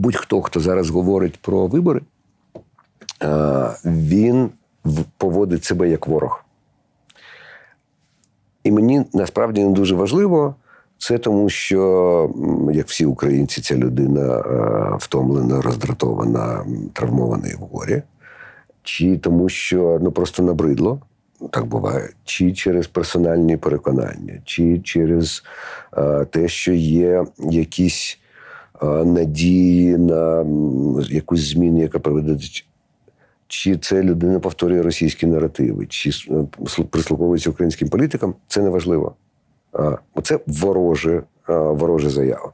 будь-хто, хто зараз говорить про вибори, е, він поводить себе як ворог. І мені насправді не дуже важливо. Це тому, що, як всі українці, ця людина е, втомлена, роздратована, травмована і в горі. Чи тому, що ну просто набридло, так буває, чи через персональні переконання, чи через е, те, що є якісь надії на якусь зміну, яка приведе чи це людина повторює російські наративи, чи е, слу- прислуховується українським політикам, це не важливо. Це вороже, а, ворожа заява.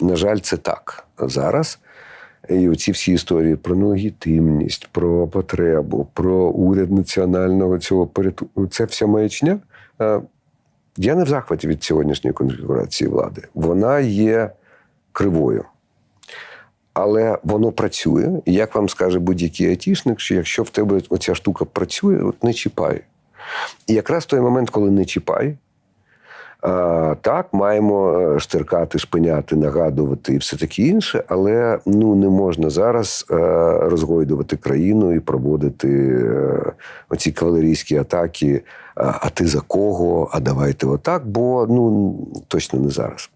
На жаль, це так зараз. І оці всі історії про нелегітимність, про потребу, про уряд національного цього порятунку, це вся маячня. Я не в захваті від сьогоднішньої конфігурації влади. Вона є кривою. Але воно працює. І як вам скаже будь-який айтішник, що якщо в тебе оця штука працює, не чіпай. І якраз той момент, коли не чіпай, так, маємо е, штиркати, шпиняти, нагадувати і все таке інше, але ну не можна зараз е, розгойдувати країну і проводити е, оці кавалерійські атаки. А, ти за кого? А давайте отак, бо ну точно не зараз.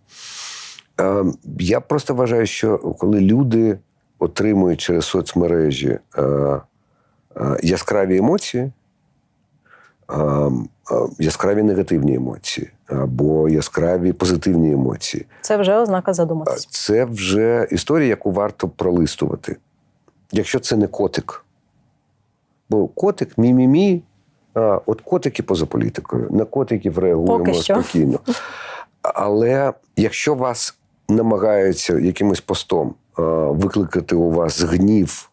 Я просто вважаю, що коли люди отримують через соцмережі яскраві емоції, яскраві негативні емоції або яскраві позитивні емоції, Це вже ознака задуматись. це вже історія, яку варто пролистувати. Якщо це не котик. Бо котик мі-мі-мі, от котики поза політикою, на котиків реагуємо Поки що. спокійно. Але якщо вас намагаються якимось постом викликати у вас гнів,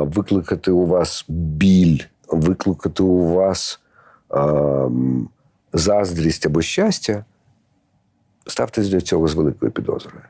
викликати у вас біль, викликати у вас заздрість або щастя, ставтесь до цього з великою підозрою.